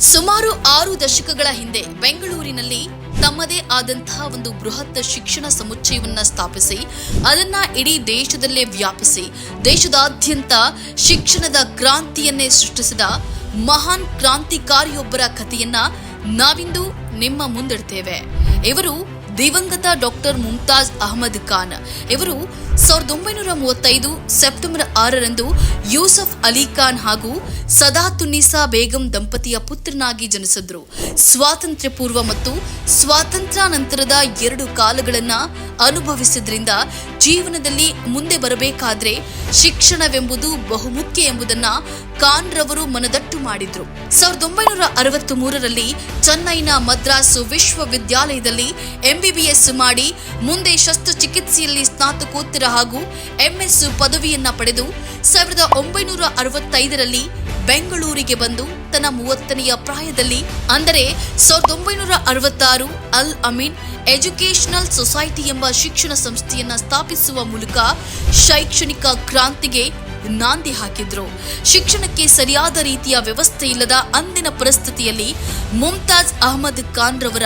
ಸುಮಾರು ಆರು ದಶಕಗಳ ಹಿಂದೆ ಬೆಂಗಳೂರಿನಲ್ಲಿ ತಮ್ಮದೇ ಆದಂತಹ ಒಂದು ಬೃಹತ್ ಶಿಕ್ಷಣ ಸಮುಚ್ಚಯವನ್ನ ಸ್ಥಾಪಿಸಿ, ಅದನ್ನ ಇಡೀ ದೇಶದಲ್ಲೇ ವ್ಯಾಪಿಸಿ, ದೇಶದಾದ್ಯಂತ ಶಿಕ್ಷಣದ ಕ್ರಾಂತಿಯನ್ನೇ ಸೃಷ್ಟಿಸಿದ ಮಹಾನ್ ಕ್ರಾಂತಿಕಾರಿಯೊಬ್ಬರ ಕಥೆಯನ್ನ ನಾವಿಂದು ನಿಮ್ಮ ಮುಂದಿಡ್ತೇವೆ. ಇವರು ದಿವಂಗತ ಡಾಕ್ಟರ್ ಮುಮ್ತಾಜ್ ಅಹಮದ್ ಖಾನ್ ಇವರು ಸಾವಿರದ ಒಂಬೈನೂರ ಮೂವತ್ತೈದು ಸೆಪ್ಟೆಂಬರ್ ಆರರಂದು ಯೂಸಫ್ ಅಲಿ ಖಾನ್ ಹಾಗೂ ಸದಾತುನ್ನಿಸಾ ಬೇಗಂ ದಂಪತಿಯ ಪುತ್ರನಾಗಿ ಜನಿಸಿದ್ರು. ಸ್ವಾತಂತ್ರ್ಯ ಪೂರ್ವ ಮತ್ತು ಸ್ವಾತಂತ್ರ್ಯಾನಂತರದ ಎರಡು ಕಾಲಗಳನ್ನ ಅನುಭವಿಸಿದ್ರಿಂದ ಜೀವನದಲ್ಲಿ ಮುಂದೆ ಬರಬೇಕಾದ್ರೆ ಶಿಕ್ಷಣವೆಂಬುದು ಬಹುಮುಖ್ಯ ಎಂಬುದನ್ನ ಖಾನ್ ರವರು ಮನದಟ್ಟು ಮಾಡಿದ್ರು. ಸಾವಿರದ ಒಂಬೈನೂರ ಅರವತ್ತ್ ಮೂರರಲ್ಲಿ ಚೆನ್ನೈನ ಮದ್ರಾಸು ವಿಶ್ವವಿದ್ಯಾಲಯದಲ್ಲಿ ಎಂಬಿಬಿಎಸ್ ಮಾಡಿ ಮುಂದೆ ಶಸ್ತ್ರಚಿಕಿತ್ಸೆಯಲ್ಲಿ ಸ್ನಾತಕೋತ್ತರ ಹಾಗೂ ಎಂಎಸ್ ಪದವಿಯನ್ನ ಪಡೆದು ಸಾವಿರದ ಒಂಬೈನೂರ ಅರವತ್ತೈದರಲ್ಲಿ ಬೆಂಗಳೂರಿಗೆ ಬಂದು ತನ್ನ ಮೂವತ್ತನೆಯ ಪ್ರಾಯದಲ್ಲಿ, ಅಂದರೆ ಸಾವಿರದ ಒಂಬೈನೂರ ಅರವತ್ತಾರು ಅಲ್ ಅಮೀನ್ ಎಜುಕೇಶನಲ್ ಸೊಸೈಟಿ ಎಂಬ ಶಿಕ್ಷಣ ಸಂಸ್ಥೆಯನ್ನ ಸ್ಥಾಪಿಸುವ ಮೂಲಕ ಶೈಕ್ಷಣಿಕ ಕ್ರಾಂತಿಗೆ ನಾಂದಿ ಹಾಕಿದ್ರು. ಶಿಕ್ಷಣಕ್ಕೆ ಸರಿಯಾದ ರೀತಿಯ ವ್ಯವಸ್ಥೆ ಇಲ್ಲದ ಅಂದಿನ ಪರಿಸ್ಥಿತಿಯಲ್ಲಿ ಮುಮ್ತಾಜ್ ಅಹಮದ್ ಖಾನ್ ರವರ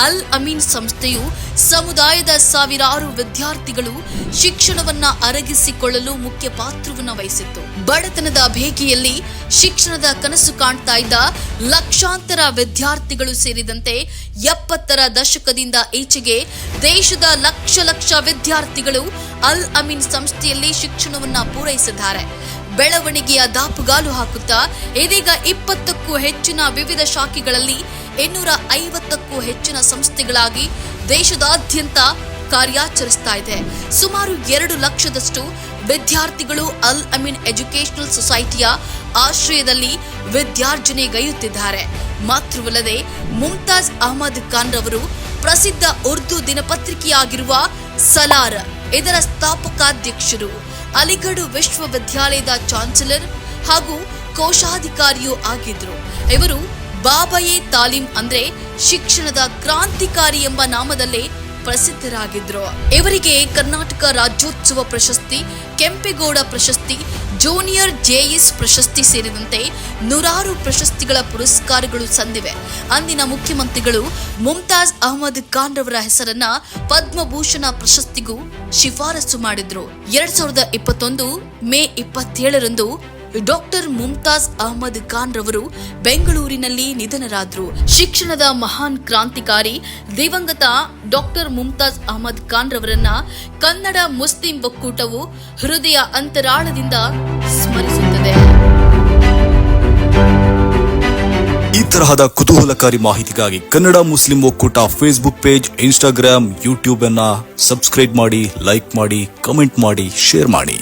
ಅಲ್ ಅಮೀನ್ ಸಂಸ್ಥೆಯು ಸಮುದಾಯದ ಸಾವಿರಾರು ವಿದ್ಯಾರ್ಥಿಗಳು ಶಿಕ್ಷಣವನ್ನ ಅರಗಿಸಿಕೊಳ್ಳಲು ಮುಖ್ಯ ಪಾತ್ರವನ್ನು ವಹಿಸಿತ್ತು. ಬಡತನದ ಭೇಕಿಯಲ್ಲಿ ಶಿಕ್ಷಣದ ಕನಸು ಕಾಣ್ತಾ ಇದ್ದ ಲಕ್ಷಾಂತರ ವಿದ್ಯಾರ್ಥಿಗಳು ಸೇರಿದಂತೆ ಎಪ್ಪತ್ತರ ದಶಕದಿಂದ ಈಚೆಗೆ ದೇಶದ ಲಕ್ಷ ಲಕ್ಷ ವಿದ್ಯಾರ್ಥಿಗಳು ಅಲ್ ಅಮೀನ್ ಸಂಸ್ಥೆಯಲ್ಲಿ ಶಿಕ್ಷಣವನ್ನ ಪೂರೈಸಿದ್ದಾರೆ. ಬೆಳವಣಿಗೆಯ ದಾಪುಗಾಲು ಹಾಕುತ್ತಾ, ಇದೀಗ ಇಪ್ಪತ್ತಕ್ಕೂ ಹೆಚ್ಚಿನ ವಿವಿಧ ಶಾಖೆಗಳಲ್ಲಿ ಇನ್ನೂರ ಐವತ್ತಕ್ಕೂ ಹೆಚ್ಚಿನ ಸಂಸ್ಥೆಗಳಾಗಿ ದೇಶದಾದ್ಯಂತ ಕಾರ್ಯಾಚರಿಸ್ತಾ ಇದೆ. ಸುಮಾರು ಎರಡು ಲಕ್ಷದಷ್ಟು ವಿದ್ಯಾರ್ಥಿಗಳು ಅಲ್ ಅಮೀನ್ ಎಜುಕೇಶನಲ್ ಸೊಸೈಟಿಯ ಆಶ್ರಯದಲ್ಲಿ ವಿದ್ಯಾರ್ಜನೆಗೈಯುತ್ತಿದ್ದಾರೆ ಮಾತ್ರವಲ್ಲದೆ, ಮುಮ್ತಾಜ್ ಅಹಮದ್ ಖಾನ್ ರವರು ಪ್ರಸಿದ್ಧ ಉರ್ದು ದಿನಪತ್ರಿಕೆಯಾಗಿರುವ ಸಲಾರ್ ಇದರ ಸ್ಥಾಪಕಾಧ್ಯಕ್ಷರು ಅಲಿಗಢ ವಿಶ್ವವಿದ್ಯಾಲಯದ ಚಾನ್ಸಲರ್ ಹಾಗೂ ಕೋಶಾಧಿಕಾರಿಯೂ ಆಗಿದ್ರು ಇವರು ಬಾಬಯೆ ತಾಲೀಂ ಅಂದ್ರೆ ಶಿಕ್ಷಣದ ಕ್ರಾಂತಿಕಾರಿ ಎಂಬ ನಾಮದಲ್ಲೇ ಪ್ರಸಿದ್ಧರಾಗಿದ್ರು ಇವರಿಗೆ ಕರ್ನಾಟಕ ರಾಜ್ಯೋತ್ಸವ ಪ್ರಶಸ್ತಿ, ಕೆಂಪೇಗೌಡ ಪ್ರಶಸ್ತಿ ಜೂನಿಯರ್ ಜೆಎಸ್ ಪ್ರಶಸ್ತಿ ಸೇರಿದಂತೆ ನೂರಾರು ಪ್ರಶಸ್ತಿಗಳ ಪುರಸ್ಕಾರಗಳು ಸಂದಿವೆ. ಅಂದಿನ ಮುಖ್ಯಮಂತ್ರಿಗಳು ಮುಮ್ತಾಜ್ ಅಹಮದ್ ಖಾನ್ ರವರ ಹೆಸರನ್ನ ಪದ್ಮಭೂಷಣ ಪ್ರಶಸ್ತಿಗೂ ಶಿಫಾರಸು ಮಾಡಿದ್ರು. ಎರಡ್ ಸಾವಿರದ ಇಪ್ಪತ್ತೊಂದು ಮೇ ಇಪ್ಪತ್ತೇಳರಂದು ಡಾಕ್ಟರ್ ಮುಮ್ತಾಜ್ ಅಹಮದ್ ಖಾನ್ ರವರು ಬೆಂಗಳೂರಿನಲ್ಲಿ ನಿಧನರಾದರು. ಶಿಕ್ಷಣದ ಮಹಾನ್ ಕ್ರಾಂತಿಕಾರಿ ದಿವಂಗತ ಡಾಕ್ಟರ್ ಮುಮ್ತಾಜ್ ಅಹಮದ್ ಖಾನ್ ರವರನ್ನ ಕನ್ನಡ ಮುಸ್ಲಿಂ ಒಕ್ಕೂಟವು ಹೃದಯ ಅಂತರಾಳದಿಂದ ಸ್ಮರಿಸುತ್ತದೆ. ಈ ತರಹದ ಕುತೂಹಲಕಾರಿ ಮಾಹಿತಿಗಾಗಿ Kannada Muslim Okkoota Facebook page, Instagram, YouTube ಅನ್ನ ಸಬ್ಸ್ಕ್ರೈಬ್ ಮಾಡಿ, ಲೈಕ್ ಮಾಡಿ, ಕಮೆಂಟ್ ಮಾಡಿ, ಶೇರ್ ಮಾಡಿ.